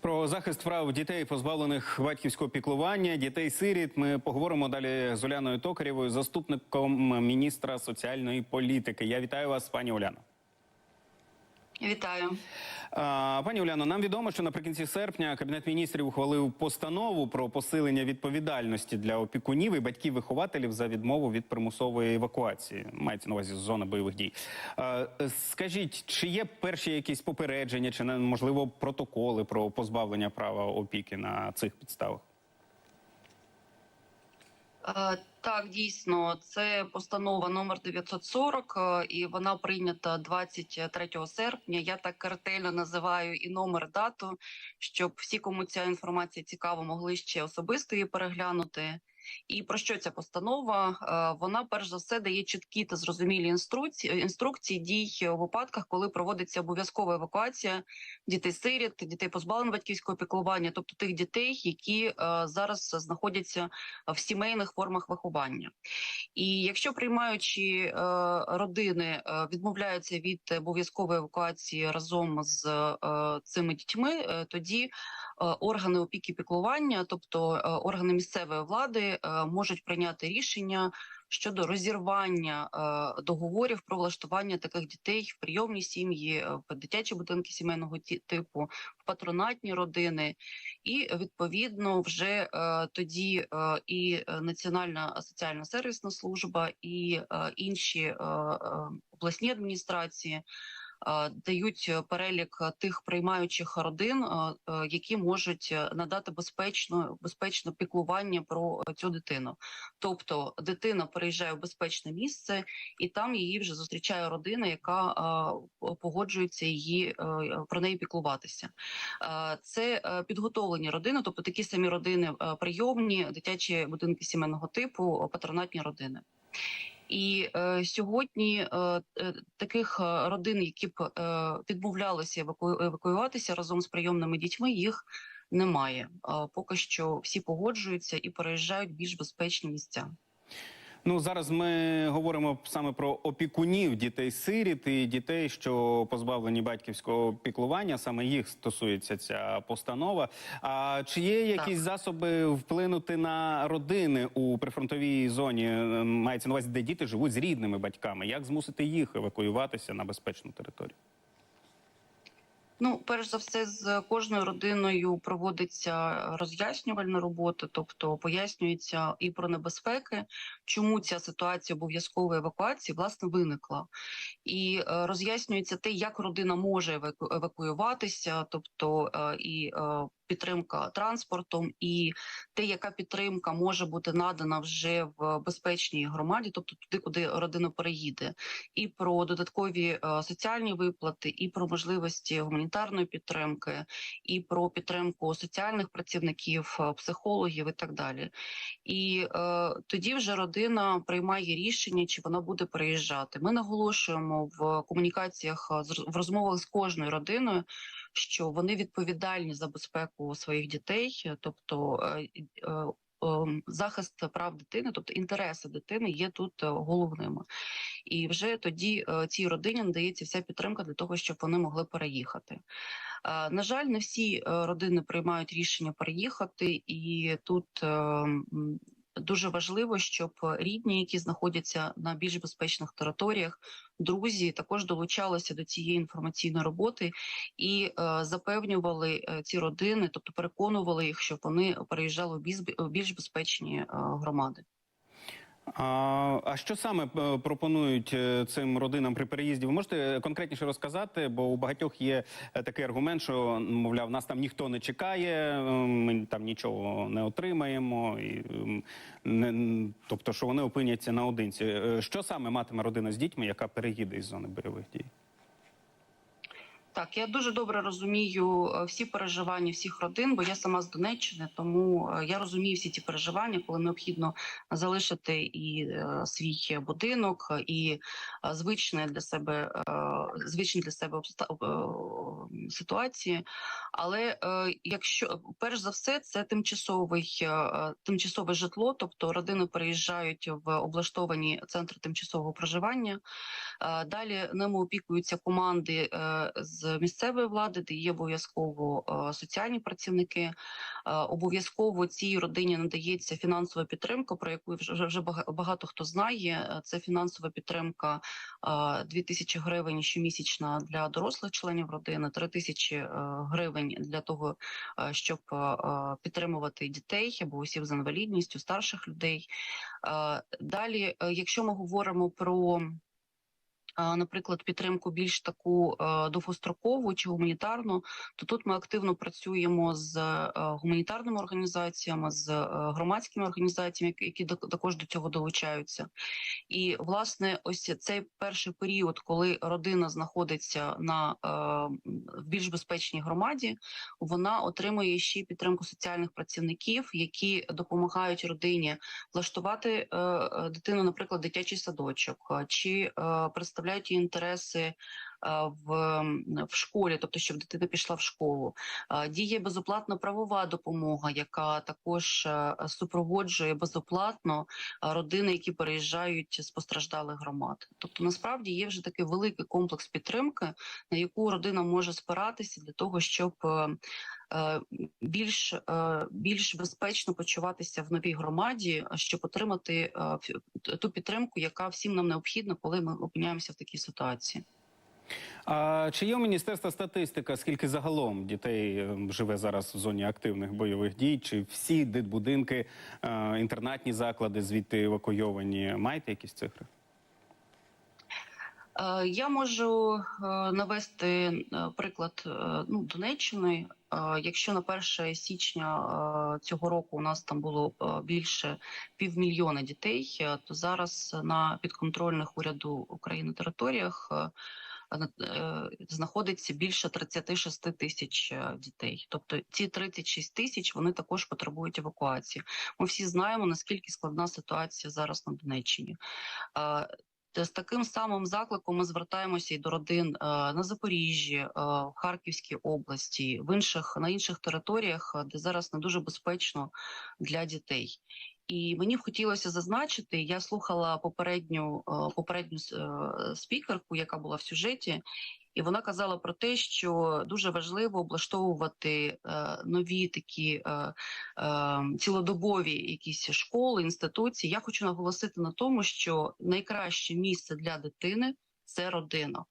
Про захист прав дітей, позбавлених батьківського піклування, дітей сиріт. Ми поговоримо далі з Уляною Токарєвою, заступником міністра соціальної політики. Я вітаю вас, пані Уляно. Вітаю. Пані Уляно, нам відомо, що наприкінці серпня Кабінет міністрів ухвалив постанову про посилення відповідальності для опікунів і батьків-вихователів за відмову від примусової евакуації. Мається на увазі з зони бойових дій. Скажіть, чи є перші якісь попередження, чи можливо протоколи про позбавлення права опіки на цих підставах? Е, Так, дійсно, це постанова номер 940, е, і вона прийнята 23 серпня. Я так ретельно називаю і номер дату, щоб всі, кому ця інформація цікава, могли ще особисто її переглянути. І про що ця постанова? Е, Вона перш за все дає чіткі та зрозумілі інструкції інструкції дій у випадках, коли проводиться обов'язкова евакуація дітей-сиріт, дітей позбавлених батьківського піклування, тобто тих дітей, які е, зараз знаходяться в сімейних формах виховання. І якщо приймаючі е, родини відмовляються від обов'язкової евакуації разом з цими дітьми, тоді органи опіки піклування, тобто органи місцевої влади, е, можуть прийняти рішення щодо розірвання е, договорів про влаштування таких дітей в прийомні сім'ї, е, в дитячі будинки сімейного типу, в патронатні родини, і відповідно вже тоді і Національна соціальна сервісна служба, і інші обласні адміністрації. Е, Дають перелік тих приймаючих родин, е, е, які можуть е, надати безпечну безпечне піклування про е, цю дитину. Тобто дитина переїжджає в безпечне місце, і там її вже зустрічає родина, яка е, погоджується її е, про неї піклуватися. Е, Це е, підготовлені родини, тобто такі самі родини е, прийомні, дитячі будинки сімейного типу, е, патронатні родини. І е, сьогодні е, е, таких е, родин, які б е, відмовлялися еваку... евакуюватися разом з прийомними дітьми, їх немає. Е, поки що всі погоджуються і переїжджають в більш безпечні місця. Ну зараз ми говоримо саме про опікунів дітей-сиріт і дітей, що позбавлені батьківського піклування. Саме їх стосується ця постанова. А чи є якісь засоби вплинути на родини у прифронтовій зоні? Е, Мається на увазі, де діти живуть з рідними батьками? Як змусити їх евакуюватися на безпечну територію? Ну, перш за все, з кожною родиною проводиться роз'яснювальна робота, тобто пояснюється і про небезпеки, чому ця ситуація обов'язкової евакуації власне виникла, і е, роз'яснюється те, як родина може еваку- евакуюватися, тобто е, і е, підтримка транспортом, і те, яка підтримка може бути надана вже в безпечній громаді, тобто туди, куди родина переїде, і про додаткові е, соціальні виплати, і про можливості гуманітарної підтримки, і про підтримку соціальних працівників, е, психологів і так далі. І е, тоді вже родина приймає рішення, чи вона буде переїжджати. Ми наголошуємо в комунікаціях е, в розмовах з кожною родиною, що вони відповідальні за безпеку своїх дітей, е, тобто. е, е, ем, Захист прав дитини, тобто інтереси дитини, є тут е, головними, і вже тоді е, цій родині надається вся підтримка для того, щоб вони могли переїхати. Е, На жаль, не всі е, родини приймають рішення переїхати, і тут е, дуже важливо, щоб рідні, які знаходяться на більш безпечних територіях, друзі також долучалися до цієї інформаційної роботи і е, запевнювали е, ці родини, тобто переконували їх, щоб вони переїжджали в більш, безпечні е, громади. А, а що саме е, пропонують е, цим родинам при переїзді? Ви можете конкретніше розказати? Бо у багатьох є е, такий аргумент, що мовляв, нас там ніхто не чекає, ми там нічого не отримаємо, і не тобто, що вони опиняться наодинці. Що саме матиме родина з дітьми, яка переїде із зони бойових дій? Так, я дуже добре розумію е, всі переживання всіх родин, бо я сама з Донеччини, тому е, я розумію всі ті переживання, коли необхідно залишити і е, свій будинок, і звичне для себе звичні для себе ситуації. Але якщо перш за все це тимчасовий тимчасове житло, тобто родини переїжджають в облаштовані центри тимчасового проживання. Далі ними опікуються команди з місцевої влади, де є обов'язково е, соціальні працівники. Е, Обов'язково цій родині надається фінансова підтримка, про яку вже вже бага- багато хто знає. Е, Це фінансова підтримка 2 тисячі гривень щомісячна для дорослих членів родини, 3 тисячі гривень для того, щоб підтримувати дітей або осіб з інвалідністю, старших людей. Далі, якщо ми говоримо про наприклад, підтримку більш таку е, довгострокову чи гуманітарну, то тут ми активно працюємо з е, гуманітарними організаціями, з е, громадськими організаціями, які- також до цього долучаються. І власне, ось цей перший період, коли родина знаходиться на в більш безпечній громаді, вона отримує ще підтримку соціальних працівників, які допомагають родині влаштувати дитину, наприклад, дитячий садочок, чи е, представляють інтереси в, в школі, тобто щоб дитина пішла в школу. Діє безоплатна правова допомога, яка також е, супроводжує безоплатно родини, які переїжджають з постраждалих громад. Тобто, насправді є вже такий великий комплекс підтримки, на яку родина може спиратися для того, щоб е, е, більш, більш безпечно почуватися в новій громаді, щоб отримати ту підтримку, яка всім нам необхідна, коли ми опиняємося в такій ситуації. А чи є у міністерства статистика, скільки загалом дітей е, живе зараз в зоні активних бойових дій? Чи всі дитбудинки, е, інтернатні заклади звідти евакуйовані? Маєте якісь цифри? Е, Я можу е, навести приклад ну, Донеччини. Якщо на 1 січня цього року у нас там було більше півмільйона дітей, то зараз на підконтрольних уряду України територіях знаходиться більше 36 тисяч е, дітей. Тобто ці 36 тисяч вони також потребують евакуації. Ми всі знаємо наскільки складна ситуація зараз на Донеччині. Е, з таким самим закликом ми звертаємося і до родин е, на Запоріжжі, е, в Харківській області, в інших на інших територіях, е, де зараз не дуже безпечно для дітей. І мені б хотілося зазначити, я слухала попередню е, попередню е, спікерку, яка була в сюжеті, і вона казала про те, що дуже важливо облаштовувати е, нові такі е, е, цілодобові якісь школи, інституції. Я хочу наголосити на тому, що найкраще місце для дитини це родина.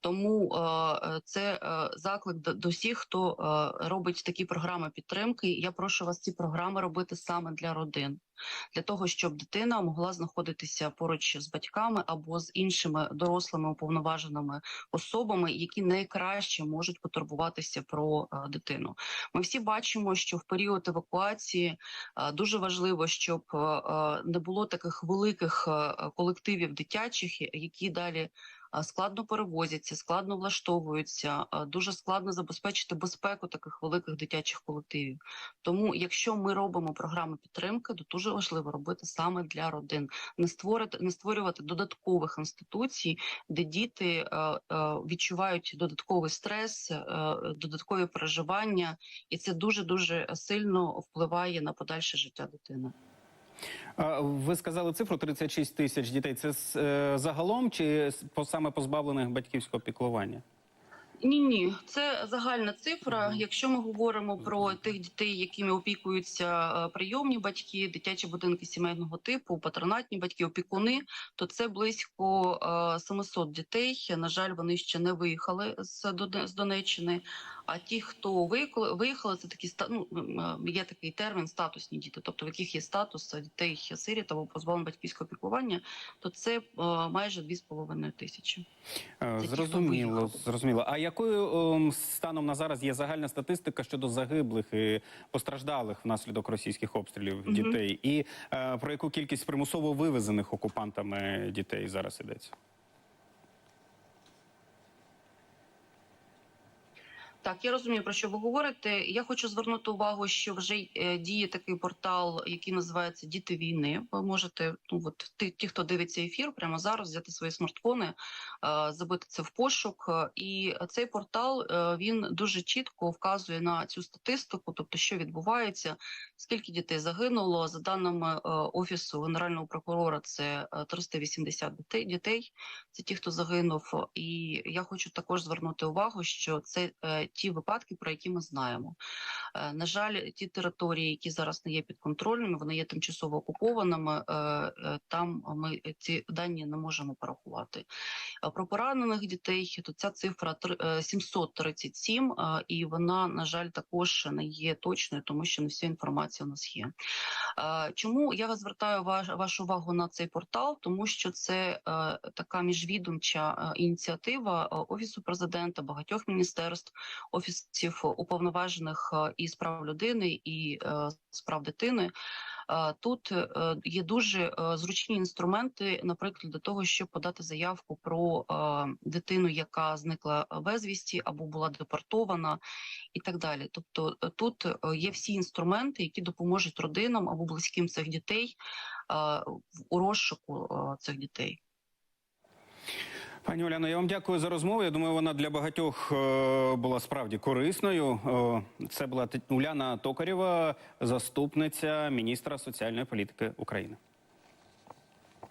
Тому е, е, це е, заклик до, всіх, хто робить такі програми підтримки. Я прошу вас ці програми робити саме для родин, для того, щоб дитина могла знаходитися поруч з батьками або з іншими дорослими уповноваженими особами, які найкраще можуть потурбуватися про дитину. Ми всі бачимо, що в період евакуації дуже важливо, щоб не було таких великих колективів дитячих, які далі складно перевозяться, складно влаштовуються. Дуже складно забезпечити безпеку таких великих дитячих колективів. Тому, якщо ми робимо програми підтримки, то дуже важливо робити саме для родин, не створити, не створювати додаткових інституцій, де діти відчувають додатковий стрес, додаткові переживання, і це дуже дуже сильно впливає на подальше життя дитини. Ви сказали цифру 36 тисяч дітей. Це е, загалом чи по саме позбавлених батьківського піклування? Ні, ні, це загальна цифра. Якщо ми говоримо про тих дітей, якими опікуються е, прийомні батьки, дитячі будинки сімейного типу, патронатні батьки, опікуни, то це близько е, 700 дітей. На жаль, вони ще не виїхали з Донеччини. А ті, хто виїхали, це такі ну, є такий термін статусні діти, тобто в яких є статус дітей сиріт або позбавлених батьківського піклування, то це е, майже 2,5 тисячі. Е, ті, Зрозуміло, зрозуміло. А якою ем, станом на зараз є загальна статистика щодо загиблих і постраждалих внаслідок російських обстрілів Мгм. дітей? І е, про яку кількість примусово вивезених окупантами дітей зараз йдеться? Так, я розумію про що ви говорите. Я хочу звернути увагу, що вже е, діє такий портал, який називається Діти війни. Ви можете, ну от ті, ті, хто дивиться ефір, прямо зараз взяти свої смартфони, е, забити це в пошук. Е, І цей портал він дуже чітко вказує на цю статистику, тобто що відбувається, скільки дітей загинуло. За даними офісу генерального прокурора, це е, 380 дітей. дітей. Це ті, хто загинув. І я хочу також звернути увагу, що це ті випадки, про які ми знаємо. Е, на жаль, ті території, які зараз не є підконтрольними, вони є тимчасово окупованими. Е, е, там ми ці дані не можемо порахувати. Про поранених дітей то ця цифра три- е, 737, е, і вона, на жаль, також не є точною, тому що не вся інформація у нас є. Чому я звертаю вашу увагу на цей портал? Тому що це така міжвідомча ініціатива офісу президента, багатьох міністерств, офісів уповноважених е, і з прав людини, і е, з прав дитини. Е, Тут е, є дуже е, зручні інструменти, наприклад, для того, щоб подати заявку про е, дитину, яка зникла безвісті або була депортована, і так далі. Тобто е, тут е, є всі інструменти, які допоможуть родинам або близьким цих дітей е, у розшуку е, цих дітей. Пані Оляно, я вам дякую за розмову. Я думаю, вона для багатьох е, була справді корисною. Е, Це була Уляна Токарєва, заступниця міністра соціальної політики України.